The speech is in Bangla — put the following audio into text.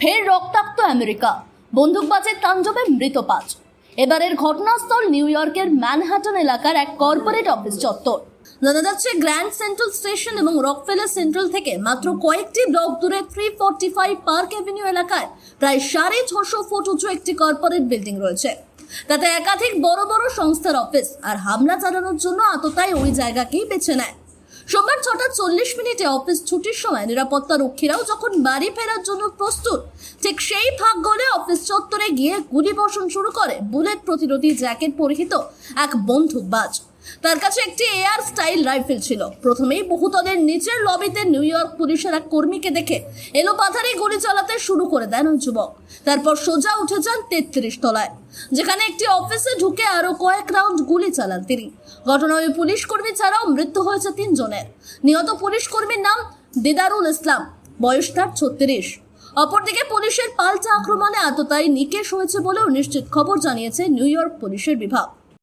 ফের রক্তাক্ত আমেরিকা। বন্দুকবাজের তাণ্ডবে মৃত পাঁচ এবারের ঘটনাস্থল নিউ ইয়র্কের ম্যানহাটন এলাকার এক কর্পোরেট অফিস চত্বর। জানা যাচ্ছে, গ্র্যান্ড সেন্ট্রাল স্টেশন এবং রকফেলার সেন্ট্রাল থেকে মাত্র কয়েকটি ব্লক দূরে three forty five Park Avenue এলাকায় প্রায় সাড়ে ছশো ফুট উঁচু একটি কর্পোরেট বিল্ডিং রয়েছে। তাতে একাধিক বড় বড় সংস্থার অফিস আর হামলা চালানোর জন্য আততায় ওই জায়গাকেই বেছে নেয়। সোমবার ছটা চল্লিশ মিনিটে অফিস ছুটির সময় নিরাপত্তা রক্ষীরাও যখন বাড়ি ফেরার জন্য প্রস্তুত, ঠিক সেই ফাঁক গলে অফিস চত্বরে গিয়ে গুলি বর্ষণ শুরু করে। বুলেট প্রতিরোধী জ্যাকেট পরিহিত এক বন্দুকবাজ তার কাছে একটি এয়ার স্টাইল রাইফেল ছিল। প্রথমেই বহুতলের নিচের লবিতে নিউ ইয়র্ক পুলিশের এক কর্মীকে দেখে এলো পাথারি গুলি চালাতে শুরু করে দেন ওই যুবক। তারপর সোজা উঠে যান তেত্রিশ তলায়, যেখানে একটি অফিসে ঢুকে আরও কয়েক রাউন্ড গুলি চালান তিনি। ঘটনায় ওই পুলিশ কর্মী ছাড়াও মৃত্যু হয়েছে তিনজনের। নিহত পুলিশ কর্মীর নাম দিদারুল ইসলাম, বয়স তার ছত্রিশ। অপরদিকে পুলিশের পাল্টা আক্রমণে আততায়ী নিকেশ হয়েছে বলেও নিশ্চিত খবর জানিয়েছে নিউ ইয়র্ক পুলিশের বিভাগ।